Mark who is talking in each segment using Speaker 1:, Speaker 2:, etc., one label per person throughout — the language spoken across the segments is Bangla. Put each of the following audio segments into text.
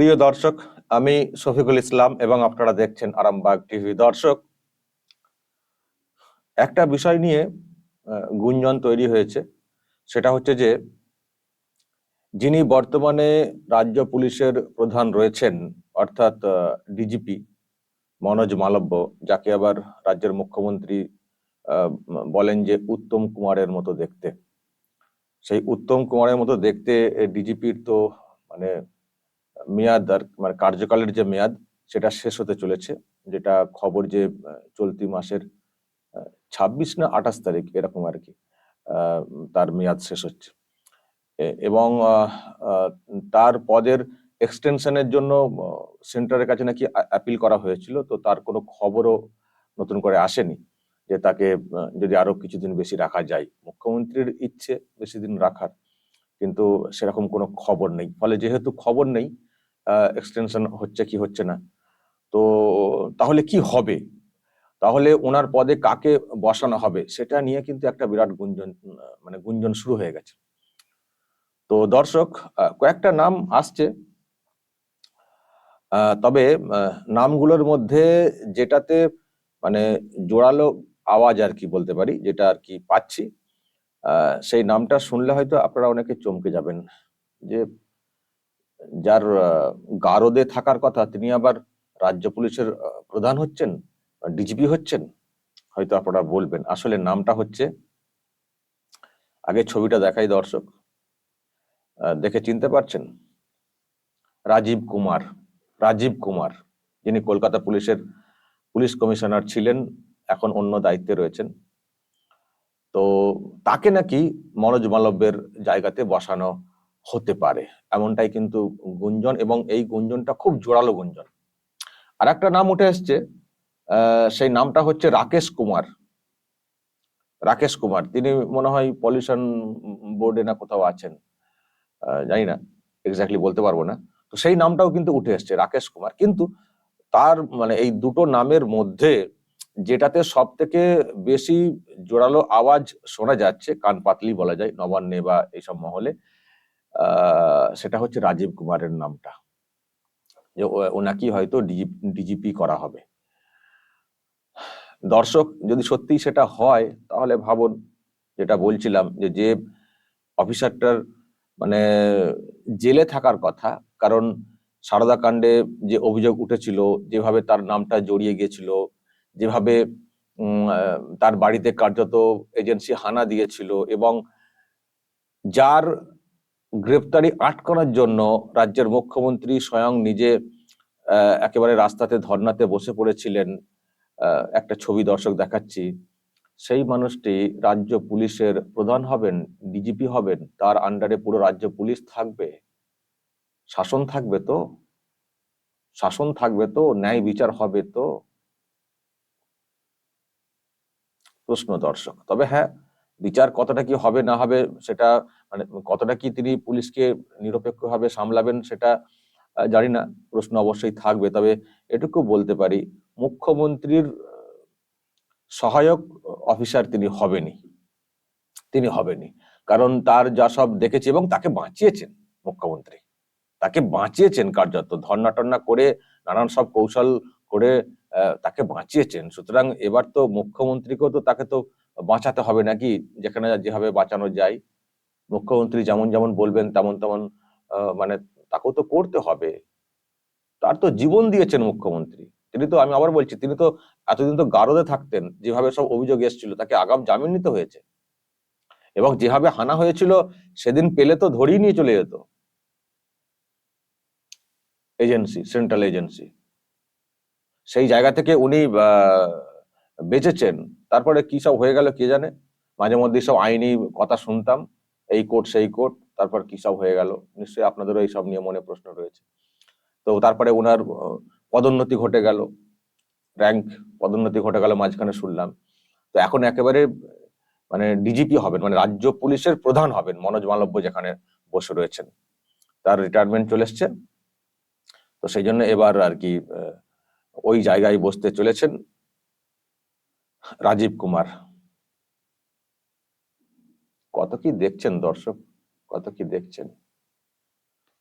Speaker 1: প্রিয় দর্শক, আমি শফিকুল ইসলাম এবং আপনারা দেখছেন আরামবাগ টিভি। দর্শক, একটা বিষয় নিয়ে গুঞ্জন তৈরি হয়েছে। সেটা হচ্ছে যে, যিনি বর্তমানে রাজ্য পুলিশের প্রধান রয়েছেন, অর্থাৎ ডিজিপি মনোজ মালব্য, যাকে আবার রাজ্যের মুখ্যমন্ত্রী বলেন যে উত্তম কুমারের মতো দেখতে। সেই উত্তম কুমারের মতো দেখতে ডিজিপির তো মানে মেয়াদ আর মানে কার্যকালের যে মেয়াদ, সেটা শেষ হতে চলেছে, যেটা খবর যে চলতি মাসের ছাব্বিশ না আঠাশ তারিখ, এরকম আর কি তার মেয়াদ শেষ হচ্ছে। এবং তার পদের এক্সটেনশনের জন্য সেন্টারের কাছে নাকি অ্যাপিল করা হয়েছিল, তো তার কোনো খবরও নতুন করে আসেনি, যে তাকে যদি আরও কিছুদিন বেশি রাখা যায়। মুখ্যমন্ত্রীর ইচ্ছে বেশি দিন রাখার, কিন্তু সেরকম কোনো খবর নেই। ফলে যেহেতু খবর নেই এক্সটেনশন হচ্ছে কি হচ্ছে না। তো তাহলে কি হবে? তাহলে ওনার পদে কাকে বসানো হবে? সেটা নিয়ে কিন্তু একটা বিরাট গুঞ্জন মানে গুঞ্জন শুরু হয়ে গেছে। তো দর্শক কয়েকটা নাম আসছে। তবে নামগুলোর মধ্যে যেটাতে মানে জোরালো আওয়াজ আর কি বলতে পারি, যেটা আর কি পাচ্ছি সেই নামটা শুনলে হয়তো আপনারা অনেকে চমকে যাবেন যে যার গারদে থাকার কথা তিনি আবার রাজ্য পুলিশের প্রধান হচ্ছেন, ডিজিপি হচ্ছেন? হয়তো আপনারা বলবেন। আসলে নামটা হচ্ছে, আগে ছবিটা দেখাই দর্শক। দেখে চিনতে পারছেন? রাজীব কুমার রাজীব কুমার, যিনি কলকাতা পুলিশের পুলিশ কমিশনার ছিলেন, এখন অন্য দায়িত্বে রয়েছেন। তো তাকে নাকি মনোজ মালব্যের জায়গাতে বসানো হতে পারে। এমনটাই কিন্তু গুঞ্জন এবং এই গুঞ্জনটা খুব জোরালো গুঞ্জন। আর একটা নাম উঠে এসছে সেই নামটা হচ্ছে রাকেশ কুমার। রাকেশ কুমার, তিনি মনে হয় পলিউশন বোর্ডে না কোথাও আছেন জানি না এক্স্যাক্টলি বলতে পারব না। তো সেই নামটাও কিন্তু উঠে এসছে, রাকেশ কুমার। কিন্তু তার মানে এই দুটো নামের মধ্যে যেটাতে সব থেকে বেশি জোরালো আওয়াজ শোনা যাচ্ছে, কান পাতলি বলা যায়, নবান্নে বা এইসব মহলে সেটা হচ্ছে রাজীব কুমারের নামটা। যে ওনাকে হয়তো ডিজিপি করা হবে। দর্শক, যদি সত্যি সেটা হয়, তাহলে ভাবুন, যেটা বলছিলাম, যে যে অফিসারটার মানে জেলে থাকার কথা, কারণ সারদা কাণ্ডে যে অভিযোগ উঠেছিল, যেভাবে তার নামটা জড়িয়ে গিয়েছিল, যেভাবে তার বাড়িতে কার্যত এজেন্সি হানা দিয়েছিল এবং যার গ্রেপ্তারি আটকানোর জন্য রাজ্যের মুখ্যমন্ত্রী স্বয়ং নিজে একেবারে রাস্তাতে ধর্নাতে বসে পড়েছিলেন একটা ছবি দর্শক দেখাচ্ছি। সেই মানুষটি রাজ্য পুলিশের প্রধান হবেন, ডিজিপি হবেন, তার আন্ডারে পুরো রাজ্য পুলিশ থাকবে। শাসন থাকবে তো? শাসন থাকবে তো? ন্যায় বিচার হবে তো? প্রশ্ন দর্শক। তবে হ্যাঁ বিচার কতটা কি হবে, না হবে, সেটা মানে কতটা কি তিনি পুলিশকে নিরপেক্ষভাবে সামলাবেন সেটা জানি না, প্রশ্ন অবশ্যই থাকবে। তবে এটুকু বলতে পারি, মুখ্যমন্ত্রীর সহায়ক অফিসার তিনি হবেনি তিনি হবেনি কারণ তার যা সব দেখেছে এবং তাকে বাঁচিয়েছেন মুখ্যমন্ত্রী। তাকে বাঁচিয়েছেন কার্যত ধর্না টর্না করে, নানান সব কৌশল করে তাকে বাঁচিয়েছেন। সুতরাং এবার তো মুখ্যমন্ত্রীকেও তো তাকে তো বাঁচাতে হবে নাকি? যেখানে যেভাবে বাঁচানো যায়। মুখ্যমন্ত্রী যেমন যেমন বলবেন, তেমন তেমন মানে তাকেও তো করতে হবে। তার তো জীবন দিয়েছেন মুখ্যমন্ত্রী। তিনি তো, আমি আবার বলছি, তিনি তো এতদিন তো গারদে থাকতেন, যেভাবে সব অভিযোগ এসেছিল, তাকে আগাম জামিন নিতে হয়েছে। এবং যেভাবে হানা হয়েছিল, সেদিন পেলে তো ধরিয়ে নিয়ে চলে যেত। Agency, central agency. সেই জায়গা থেকে উনি বেঁচেছেন। তারপরে কি সব হয়ে গেল কে জানে? মাঝে মধ্যে সব আইনি কথা শুনতাম, এই কোর্ট, সেই কোর্ট, তারপর কি সব হয়ে গেল? নিশ্চয়ই আপনাদেরও এই সব নিয়ে মনে প্রশ্ন রয়েছে। তো তারপরে ওনার পদোন্নতি ঘটে গেল। র্যাঙ্ক পদোন্নতি ঘটে গেল, মাঝখানে শুনলাম। তো এখন একেবারে মানে ডিজিপি হবেন মানে রাজ্য পুলিশের প্রধান হবেন মনোজ মালব্য যেখানে বসে রয়েছেন। তার রিটায়ারমেন্ট চলে এসছে। তো সেই জন্য এবার আর কি ওই জায়গায় বসতে চলেছেন। রাজীব কুমার। কত কি দেখছেন দর্শক, কত কি দেখছেন?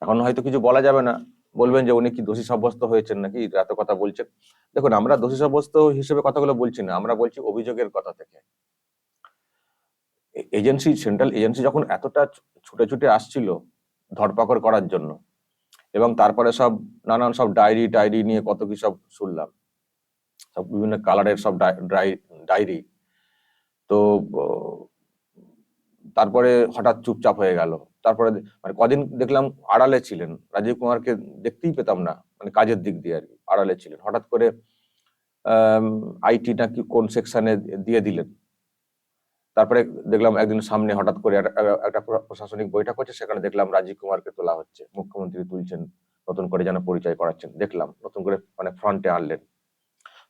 Speaker 1: এখন হয়তো কিছু বলা যাবে না। বলবেন যে উনি কি দোষী সাব্যস্ত হয়েছেন নাকি? এত কথা বলছেন। দেখুন, আমরা দোষী সাব্যস্ত হিসেবে কথাগুলো বলছি না, আমরা বলছি অভিযোগের কথা থেকে। এজেন্সি, সেন্ট্রাল এজেন্সি যখন এতটা ছুটে ছুটে আসছিল ধরপাকড় করার জন্য, এবং তারপরে সব নানান সব ডায়েরি টায়েরি নিয়ে কত কি সব শুনলাম সব বিভিন্ন কালারের সব ডায়েরি। তো তারপরে হঠাৎ চুপচাপ হয়ে গেল। তারপরে মানে কদিন দেখলাম আড়ালে ছিলেন। রাজীব কুমারকে দেখতেই পেতাম না মানে কাজের দিক দিয়ে আর কি, আড়ালে ছিলেন। হঠাৎ করে আইটি নাকি কোন সেকশনে দিয়ে দিলেন। তারপরে দেখলাম একদিন সামনে হঠাৎ করে একটা- প্রশাসনিক বৈঠক হচ্ছে, সেখানে দেখলাম রাজীব কুমারকে তোলা হচ্ছে। মুখ্যমন্ত্রী তুলছেন, নতুন করে যেন পরিচয় করাচ্ছেন, দেখলাম। নতুন করে মানে ফ্রন্টে আনলেন।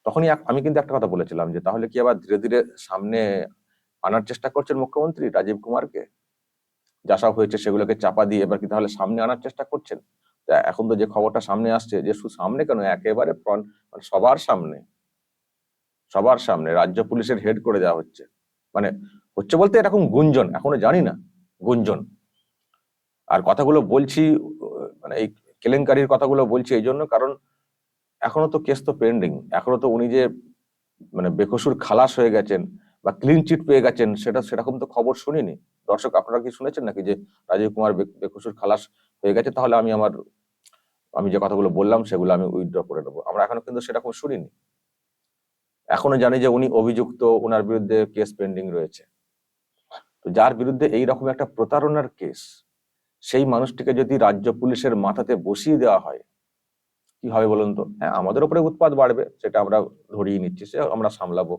Speaker 1: তখনই আমি কিন্তু একটা কথা বলেছিলাম যে, তাহলে কি আবার ধীরে ধীরে সামনে আনার চেষ্টা করছেন মুখ্যমন্ত্রী রাজীব কুমারকে? যা সব হয়েছে সেগুলোকে চাপা দিয়ে এবার কি তাহলে সামনে আনার চেষ্টা করছেন? এখন তো যে খবরটা সামনে আসছে, যে শুধু সামনে কেন? একেবারে মানে সবার সামনে। সবার সামনে, রাজ্য পুলিশের হেড করে দেওয়া হচ্ছে। মানে হচ্ছে বলতে এরকম গুঞ্জন, এখনও জানি না, গুঞ্জন। আর কথাগুলো বলছি মানে এই কেলেঙ্কারির কথাগুলো বলছি এই জন্য, কারণ এখনও তো কেস তো পেন্ডিং এখনও তো উনি যে মানে বেকসুর খালাস হয়ে গেছেন বা ক্লিন চিট পেয়ে গেছেন, সেটা সেরকম তো খবর শুনিনি। দর্শক, আপনারা কি শুনেছেন নাকি যে, রাজীব কুমার বেকসুর খালাস হয়ে গেছে? তাহলে আমি আমার, আমি যে কথাগুলো বললাম, সেগুলো আমি উইথড্র করে নেব। আমরা এখনও কিন্তু সেরকম শুনিনি। এখনও জানি যে, উনি অভিযুক্ত ওনার বিরুদ্ধে কেস পেন্ডিং রয়েছে। তো যার বিরুদ্ধে এই রকম একটা প্রতারণার কেস সেই মানুষটিকে যদি রাজ্য পুলিশের মাথাতে বসিয়ে দেওয়া হয় কি হবে বলুন তো? হ্যাঁ আমাদের উপরে উৎপাদ বাড়বে, সেটা আমরা ধরিয়ে নিচ্ছি, সে আমরা সামলাবো,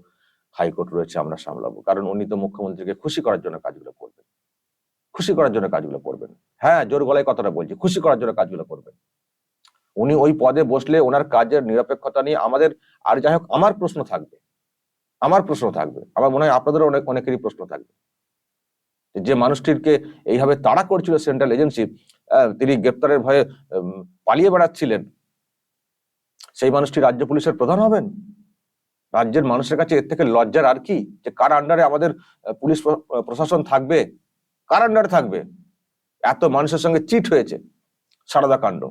Speaker 1: হাইকোর্ট রয়েছে, আমরা সামলাবো। কারণ উনি তো মুখ্যমন্ত্রীকে খুশি করার জন্য কাজগুলো করবেন। খুশি করার জন্য কাজগুলো করবেন। হ্যাঁ জোর গলায় কথাটা বলছি, খুশি করার জন্য কাজগুলো করবেন। উনি ওই পদে বসলে ওনার কাজের নিরপেক্ষতা নিয়ে আমাদের, আর যাই হোক, আমার প্রশ্ন থাকবে। আমার প্রশ্ন থাকবে। আমার মনে হয় আপনাদেরও অনেক, অনেকেরই প্রশ্ন থাকবে। যে মানুষটিকে এইভাবে তাড়া করছিল সেন্ট্রাল এজেন্সি তিনি গ্রেপ্তারের ভয়ে পালিয়ে বেড়াচ্ছিলেন। সেই মানুষটি রাজ্য পুলিশের প্রধান হবেন? রাজ্যের মানুষের কাছে এর থেকে লজ্জার আর কি? যে কার আন্ডারে আমাদের পুলিশ প্রশাসন থাকবে? কার আন্ডারে থাকবে? এত মানুষের সঙ্গে চিট হয়েছে, সারদা কাণ্ড।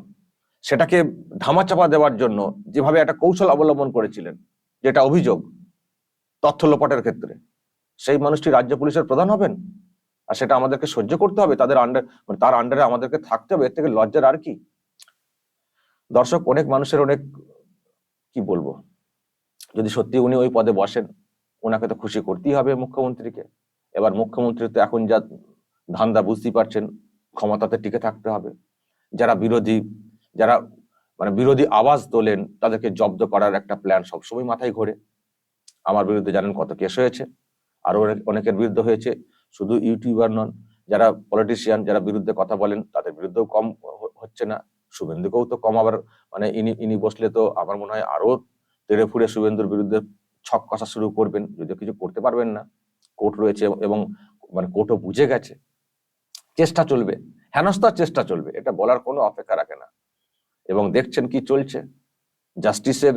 Speaker 1: সেটাকে ধামাচাপা দেওয়ার জন্য যেভাবে একটা কৌশল অবলম্বন করেছিলেন, যেটা অভিযোগ, তথ্য লোপাটের ক্ষেত্রে, সেই মানুষটি রাজ্য পুলিশের প্রধান হবেন? আর সেটা আমাদেরকে সহ্য করতে হবে, তাদের আন্ডার মানে তার আন্ডারে আমাদেরকে থাকতে হবে, এর থেকে লজ্জার আর কি? দর্শক, অনেক মানুষের অনেক কি বলব? যদি সত্যি উনি ওই পদে বসেন ওনাকে তো খুশি করতেই হবে মুখ্যমন্ত্রীকে। এবার মুখ্যমন্ত্রী তো এখন যা ধান্দা বুঝতেই পারছেন, ক্ষমতাতে টিকে থাকতে হবে। যারা বিরোধী, যারা মানে বিরোধী আওয়াজ তোলেন, তাদেরকে জব্দ করার একটা প্ল্যান সবসময় মাথায় ঘোরে। আমার বিরুদ্ধে জানেন কত কেস হয়েছে, আরও অনেক- অনেকের বিরুদ্ধে হয়েছে। শুধু ইউটিউবার নন, যারা পলিটিশিয়ান যারা বিরুদ্ধে কথা বলেন, তাদের বিরুদ্ধেও কম হচ্ছে না। শুভেন্দুকেও তো কম আবার মানে ইনি ইনি বসলে তো আমার মনে হয় আরও তেড়ে ফুড়ে শুভেন্দুর বিরুদ্ধে ছক কষা শুরু করবেন, যদিও কিছু করতে পারবেন না। কোর্ট রয়েছে এবং মানে কোর্টও বুঝে গেছে। চেষ্টা চলবে। হেনস্থার চেষ্টা চলবে, এটা বলার কোনো অপেক্ষা রাখে না। এবং দেখছেন কি চলছে? জাস্টিসের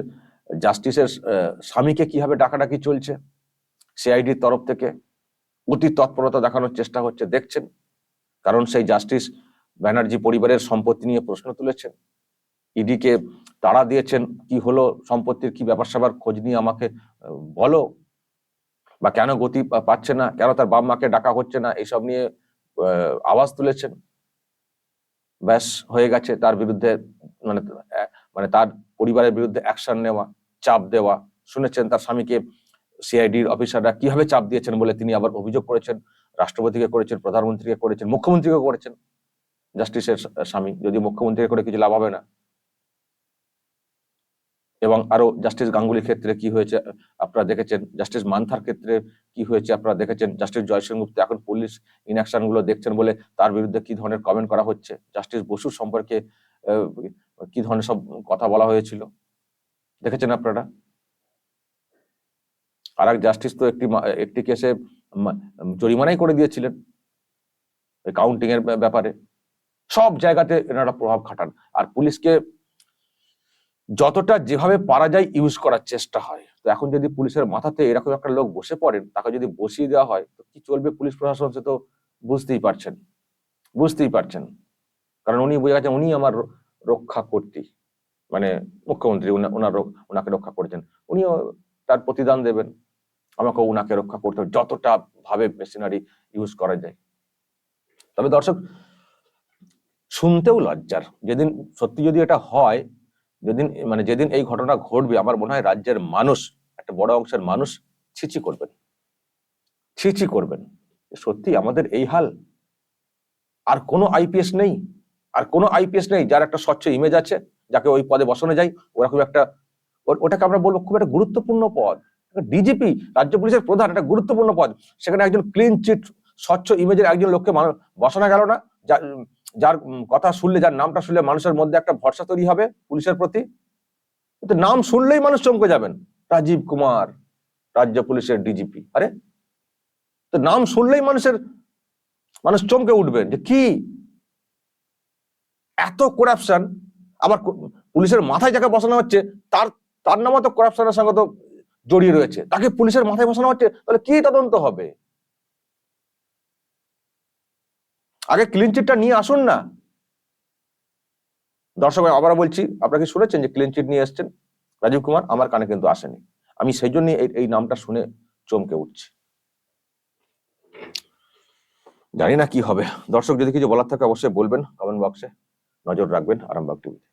Speaker 1: জাস্টিসের স্বামীকে কীভাবে ডাকাডাকি চলছে? সিআইডির তরফ থেকে অতি তৎপরতা দেখানোর চেষ্টা হচ্ছে, দেখছেন? কারণ সেই জাস্টিস ব্যানার্জি পরিবারের সম্পত্তি নিয়ে প্রশ্ন তুলেছেন। ইডিকে তাড়া দিয়েছেন, কি হলো, সম্পত্তির কি ব্যাপার স্যাপার, খোঁজ নিয়ে আমাকে বলো। বা কেন গতি পাচ্ছে না, কেন তার বাপ মাকে ডাকা হচ্ছে না এইসব নিয়ে আওয়াজ তুলেছেন। ব্যাস, হয়ে গেছে তার বিরুদ্ধে মানে মানে তার পরিবারের বিরুদ্ধে অ্যাকশন নেওয়া, চাপ দেওয়া। শুনেছেন তার স্বামীকে সিআইডির অফিসাররা কীভাবে চাপ দিয়েছেন বলে তিনি আবার অভিযোগ করেছেন, রাষ্ট্রপতিকে করেছেন, প্রধানমন্ত্রীকে করেছেন, মুখ্যমন্ত্রীকে করেছেন। জাস্টিসের স্বামী, যদি মুখ্যমন্ত্রীকে করে কিছু লাভ হবে না। এবং আরও জাস্টিস গাঙ্গুলির ক্ষেত্রে কি হয়েছে, আপনারা দেখেছেন, জাস্টিস মান্থার ক্ষেত্রে কি হয়েছে, আপনারা দেখেছেন, জাস্টিস জয় সেনগুপ্ত এখন পুলিশ ইনঅ্যাকশনগুলো দেখছেন বলে তার বিরুদ্ধে কি ধরনের কমেন্ট করা হচ্ছে? জাস্টিস বসুর সম্পর্কে কি ধরনের সব কথা বলা হয়েছিল? দেখেছেন আপনারা? আর এক জাস্টিস তো একটি একটি কেসে জরিমানাই করে দিয়েছিলেন। কাউন্টিং এর ব্যা- ব্যাপারে। সব জায়গাতে এনারা প্রভাব খাটান। আর পুলিশকে যতটা যেভাবে পারা যায় ইউজ করার চেষ্টা হয়। তো এখন যদি পুলিশের মাথাতে এরকম একটা লোক বসে পড়েন, তাকে যদি বসিয়ে দেওয়া হয়, তো কি চলবে পুলিশ প্রশাসন সে তো বুঝতেই পারছেন। বুঝতেই পারছেন। কারণ উনি বুঝে গেছেন উনি আমার রক্ষা কর্তী। মানে মুখ্যমন্ত্রী ওনার ওনাকে রক্ষা করেছেন। উনিও তার প্রতিদান দেবেন। আমাকে ওনাকে রক্ষা করতে হবে, যতটা ভাবে মেশিনারি ইউজ করা যায়। তবে দর্শক শুনতেও লজ্জার। যেদিন সত্যি যদি এটা হয়, যেদিন মানে যেদিন এই ঘটনা ঘটবে, আমার মনে হয় রাজ্যের মানুষ, একটা বড় অংশের মানুষ ছিচি করবেন। ছিচি করবেন। সত্যি আমাদের এই হাল, আর কোনো আইপিএস নেই, আর কোনো আইপিএস নেই যার একটা স্বচ্ছ ইমেজ আছে, যাকে ওই পদে বসানো যায়, ওরা খুব একটা ওটাকে আমরা বলব খুব একটা গুরুত্বপূর্ণ পদ। ডিজিপি রাজ্য পুলিশের প্রধান, একটা গুরুত্বপূর্ণ পদ। সেখানে একজন ক্লিন চিট স্বচ্ছ ইমেজের একজন লোককে বসানো গেল না যার কথা শুনলে, যার নামটা শুনলে মানুষের মধ্যে একটা ভরসা তৈরি হবে পুলিশের প্রতি। কিন্তু নাম শুনলেই মানুষ চমকে যাবেন। রাজীব কুমার, রাজ্য পুলিশের ডিজিপি আরে, তো নাম শুনলেই মানুষের, মানুষ চমকে উঠবেন যে কি? এত করাপশন আবার পুলিশের মাথায় যাকে বসানো হচ্ছে, তার তার নামও তো করাপশনের সঙ্গে তো জড়িয়ে রয়েছে। তাকে পুলিশের মাথায় বসানো হচ্ছে, তাহলে কি তদন্ত হবে? আগে ক্লিন চিটটা নিয়ে আসুন না। দর্শক আবার বলছি, আপনারা কি শুনেছেন যে ক্লিন চিট নিয়ে এসেছেন? রাজীব কুমার, আমার কানে কিন্তু আসেনি। আমি সেই জন্য এই নামটা শুনে চমকে উঠছি। জানি না কি হবে। দর্শক, যদি কিছু বলার থাকে অবশ্যই বলবেন কমেন্ট বক্সে নজর রাখবেন, আরামবাগ টিভিতে।